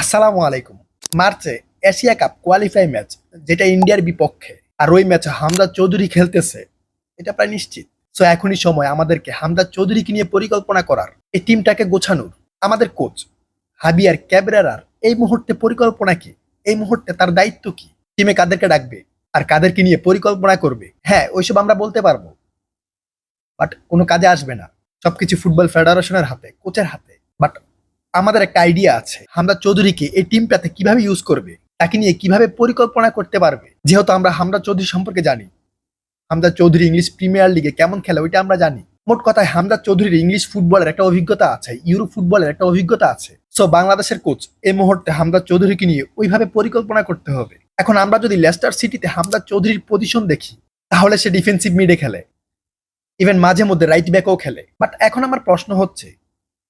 আসসালামু আলাইকুম। মার্চে এশিয়া কাপ কোয়ালিফাই ম্যাচ যেটা ইন্ডিয়ার বিপক্ষে। আর ওই ম্যাচে হামদা চৌধুরী খেলতেছে, এটা প্রায় নিশ্চিত। সো এখনই সময় আমাদেরকে হামদা চৌধুরীকে নিয়ে পরিকল্পনা করার, এই টিমটাকে গোছানোর। আমাদের কোচ হাবিয়ার ক্যাবরার এই মুহূর্তে পরিকল্পনা কি? এই মুহূর্তে তার দায়িত্ব কি? টিমে কাদেরকে ডাকবে? আর কাদেরকে নিয়ে পরিকল্পনা করবে? হ্যাঁ ওইসব আমরা বলতে পারব। বাট কোনো কাজে আসবে না। সবকিছু ফুটবল ফেডারেশনের হাতে কোচের হাতে। বাট আমাদের একটা আইডিয়া আছে। হামদা চৌধুরীকে এই টিমটাতে কীভাবে ইউজ করবে, তাকে নিয়ে কীভাবে পরিকল্পনা করতে পারবে, যেহেতু আমরা হামদা চৌধুরী সম্পর্কে জানি। হামদা চৌধুরী ইংলিশ প্রিমিয়ার লিগে কেমন খেলে ওইটা আমরা জানি। মোট কথায় হামদা চৌধুরীর ইংলিশ ফুটবলের একটা অভিজ্ঞতা আছে ইউরোপ ফুটবলের একটা অভিজ্ঞতা আছে। সো বাংলাদেশের কোচ এই মুহূর্তে হামদা চৌধুরীকে নিয়ে ওইভাবে পরিকল্পনা করতে হবে। এখন আমরা যদি লেস্টার সিটিতে হামদা চৌধুরীর পজিশন দেখি, তাহলে সে ডিফেন্সিভ মিডে খেলে। ইভেন মাঝে মধ্যে রাইট ব্যাকও খেলে। বাট এখন আমার প্রশ্ন হচ্ছে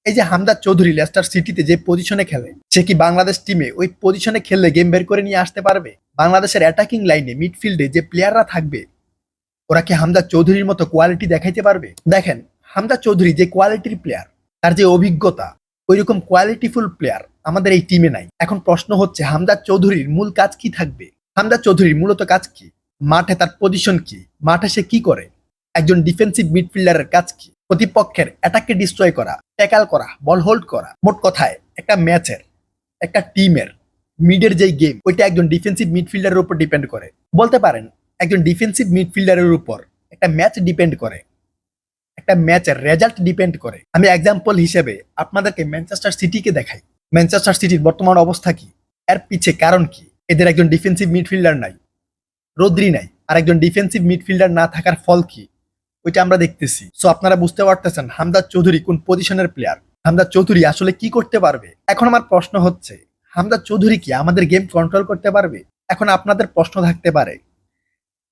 এই যে হামদা চৌধুরী লেস্টার সিটিতে যে পজিশনে খেলে, সে কি বাংলাদেশ টিমে ওই পজিশনে খেললে গেম বের করে নিয়ে আসতে পারবে? বাংলাদেশের অ্যাটাকিং লাইনে মিডফিল্ডে যে প্লেয়াররা থাকবে, ওরা কি হামদা চৌধুরীর মতো কোয়ালিটি দেখাইতে পারবে? দেখেন হামদা চৌধুরী যে কোয়ালিটির প্লেয়ার তার যে অভিজ্ঞতা, ওইরকম কোয়ালিটিফুল প্লেয়ার আমাদের এই টিমে নাই। এখন প্রশ্ন হচ্ছে হামদা চৌধুরীর মূল কাজ কি থাকবে? হামদা চৌধুরীর মূলত কাজ কি? মাঠে তার পজিশন কি? মাঠে সে কি করে? একজন ডিফেন্সিভ মিডফিল্ডারের কাজ কি? প্রতিপক্ষের অ্যাটাককে ডিস্ট্রয় করা ট্যাকাল করা বল হোল্ড করা, মোট কথায় একটা ম্যাচের, একটা টিমের মিডের যেই গেম ওইটা একজন ডিফেন্সিভ মিডফিল্ডারের উপর ডিপেন্ড করে। বলতে পারেন, একজন ডিফেন্সিভ মিডফিল্ডারের উপর একটা ম্যাচ ডিপেন্ড করে, একটা ম্যাচের রেজাল্ট ডিপেন্ড করে। আমি এক্সাম্পল হিসেবে আপনাদেরকে ম্যানচেস্টার সিটিকে দেখাই। ম্যানচেস্টার সিটির বর্তমান অবস্থা কি? এর পিছে কারণ কি? এদের একজন ডিফেন্সিভ মিডফিল্ডার নাই, রদ্রি নাই, আর একজন ডিফেন্সিভ মিডফিল্ডার না থাকার ফল কি? ওইটা আমরা দেখতেছি। সো আপনারা বুঝতে পারতেছেন হামদাদ চৌধুরী কোন পজিশনের প্লেয়ার হামদাদ চৌধুরী আসলে কি করতে পারবে? এখন আমার প্রশ্ন হচ্ছে হামদাদ চৌধুরী কি আমাদের গেম কন্ট্রোল করতে পারবে? এখন আপনাদের প্রশ্ন থাকতে পারে,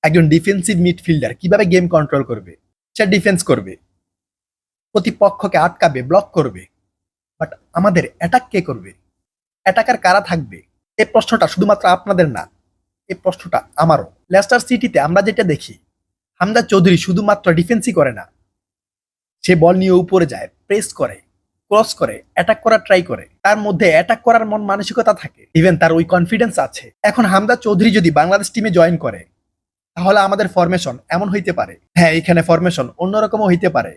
একজন ডিফেন্সিভ মিডফিল্ডার কীভাবে গেম কন্ট্রোল করবে? সে ডিফেন্স করবে, প্রতিপক্ষকে আটকাবে ব্লক করবে বাট আমাদের অ্যাটাক কে করবে? অ্যাটাকার কারা থাকবে? এই প্রশ্নটা শুধুমাত্র আপনাদের না, এই প্রশ্নটা আমারও। লেস্টার সিটিতে আমরা যেটা দেখি হামদা চৌধুরী শুধুমাত্র ডিফেন্সই করে না, সে বল নিয়ে উপরে যায় প্রেস করে ক্রস করে অ্যাটাক করার ট্রাই করে। তার মধ্যে অ্যাটাক করার মন মানসিকতা থাকে। ইভেন তার ওই কনফিডেন্স আছে। এখন হামদা চৌধুরী যদি বাংলাদেশ টিমে জয়েন করে, তাহলে আমাদের ফরমেশন এমন হইতে পারে। হ্যাঁ এখানে ফরমেশন অন্যরকমও হইতে পারে।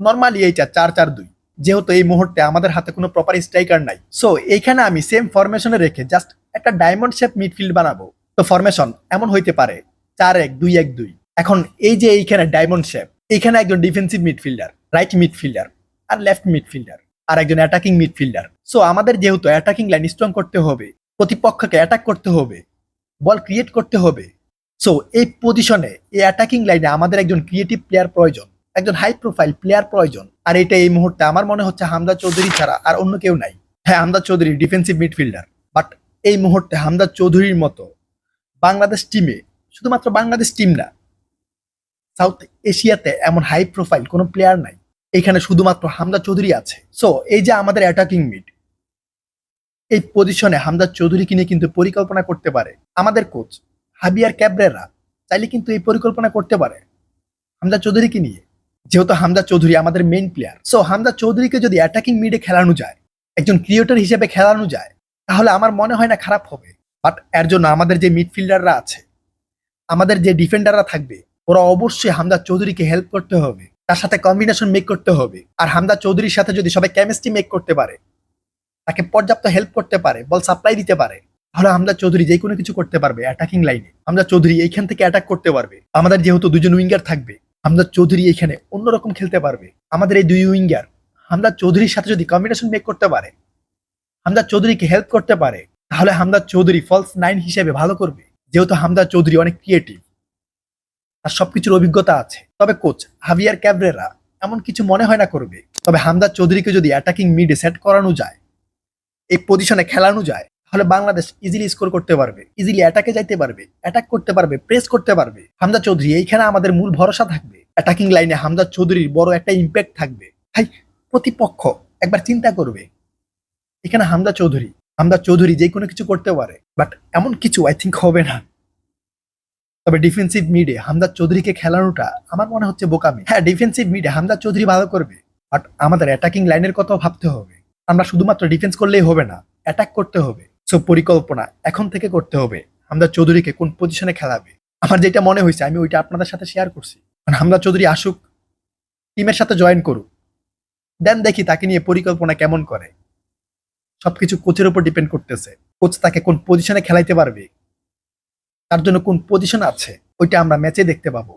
নর্মালি এইটা চার চার দুই। যেহেতু এই মুহূর্তে আমাদের হাতে কোনো প্রপার স্ট্রাইকার নাই। সো এইখানে আমি সেম ফরমেশনে রেখে জাস্ট একটা ডায়মন্ড শেপ মিডফিল্ড বানাবো। তো ফরমেশন এমন হইতে পারে, চার এক দুই এক দুই। এখন এই যে এইখানে ডায়মন্ড শেপ, এইখানে একজন ডিফেন্সিভ মিডফিল্ডার রাইট মিডফিল্ডার আর লেফট মিডফিল্ডার আর একজন অ্যাটাকিং মিডফিল্ডার সো আমাদের যেহেতু অ্যাটাকিং লাইন স্ট্রং করতে হবে, প্রতিপক্ষকে অ্যাটাক করতে হবে বল ক্রিয়েট করতে হবে। সো এই পজিশনে এই অ্যাটাকিং লাইনে আমাদের একজন ক্রিয়েটিভ প্লেয়ার প্রয়োজন, একজন হাই প্রোফাইল প্লেয়ার প্রয়োজন। আর এটা এই মুহূর্তে আমার মনে হচ্ছে হামদা চৌধুরী ছাড়া আর অন্য কেউ নাই। হ্যাঁ Hamza Choudhury defensive midfielder but এই মুহূর্তে হামদা চৌধুরীর মতো বাংলাদেশ টিমে শুধুমাত্র বাংলাদেশ টিম না সাউথ এশিয়াতে এমন হাই প্রোফাইল কোনো প্লেয়ার নাই। এখানে শুধুমাত্র হামদা চৌধুরী আছে। সো, এই যে আমাদের অ্যাটাকিং মিড এই পজিশনে হামদা চৌধুরীকে নিয়ে কিন্তু পরিকল্পনা করতে পারে। আমাদের কোচ হাবিয়ার ক্যাবরেরা চাইলে কিন্তু এই পরিকল্পনা করতে পারে হামদা চৌধুরীকে নিয়ে। যেহেতু হামদা চৌধুরী আমাদের মেন প্লেয়ার সো হামদা চৌধুরীকে যদি অ্যাটাকিং মিডে খেলানো যায়, একজন ক্রিয়েটর হিসেবে খেলানো যায়, তাহলে আমার মনে হয় না খারাপ হবে। বাট এর জন্য আমাদের যে মিডফিল্ডাররা আছে, আমাদের যে ডিফেন্ডাররা থাকবে ওরা অবশ্যই হামদা চৌধুরীকে হেল্প করতে হবে। তার সাথে কম্বিনেশন মেক করতে হবে। আর হামদা চৌধুরীর সাথে যদি সবাই কেমিস্ট্রি মেক করতে পারে, তাকে পর্যাপ্ত হেল্প করতে পারে, বল সাপ্লাই দিতে পারে, তাহলে হামদা চৌধুরী যে কোনো কিছু করতে পারবে অ্যাটাকিং লাইনে হামদা চৌধুরী এইখান থেকে অ্যাটাক করতে পারবে। আমাদের যেহেতু দুজন উইঙ্গার থাকবে, হামদা চৌধুরী এখানে অন্যরকম খেলতে পারবে। আমাদের এই দুই উইঙ্গার হামদা চৌধুরীর সাথে যদি কম্বিনেশন মেক করতে পারে, হামদা চৌধুরীকে হেল্প করতে পারে, তাহলে হামদা চৌধুরী ফলস নাইন হিসেবে ভালো করবে। যেহেতু হামদা চৌধুরী অনেক ক্রিয়েটিভ আর সবকিছুর অভিজ্ঞতা আছে। তবে কোচ হাভিয়ার ক্যাবরেরা এমন কিছু মনে হয় না করবে। তবে হামদা চৌধুরীকে যদি অ্যাটাকিং মিডে সেট করানো যায়, এই পজিশনে খেলানো যায়, তাহলে বাংলাদেশ ইজিলি স্কোর করতে পারবে ইজিলি অ্যাটাকে যাইতে পারবে অ্যাটাক করতে পারবে প্রেস করতে পারবে। হামদা চৌধুরী, এইখানে আমাদের মূল ভরসা থাকবে। অ্যাটাকিং লাইনে হামদা চৌধুরীর বড় একটা ইম্প্যাক্ট থাকবে। ভাই, প্রতিপক্ষ একবার চিন্তা করবে। এখানে হামদা চৌধুরী হামদা চৌধুরী যে কোনো কিছু করতে পারে বাট এমন কিছু আই থিঙ্ক হবে না। তবে ডিফেন্সিভ মিডে হামদার চৌধুরীকে খেলানোটা আমার মনে হচ্ছে বোকামি। হ্যাঁ ডিফেন্সিভ মিডে হামদার চৌধুরী ভালো করবে বাট আমাদের অ্যাটাকিং লাইনের কথাও ভাবতে হবে। আমরা শুধুমাত্র ডিফেন্স করলেই হবে না অ্যাটাক করতে হবে। সো পরিকল্পনা এখন থেকে করতে হবে হামদার চৌধুরীকে কোন পজিশনে খেলাবে। আমার যেটা মনে হয়েছে, আমি ওইটা আপনাদের সাথে শেয়ার করছি। কারণ হামদা চৌধুরী আসুক টিমের সাথে জয়েন করুক দেন দেখি তাকে নিয়ে পরিকল্পনা কেমন করে। সবকিছু কোচের উপর ডিপেন্ড করতেছে। কোচ তাকে কোন পজিশনে খেলাইতে পারবে তার জন্য কোন পজিশন আছে ওইটা আমরা ম্যাচে দেখতে পাবো।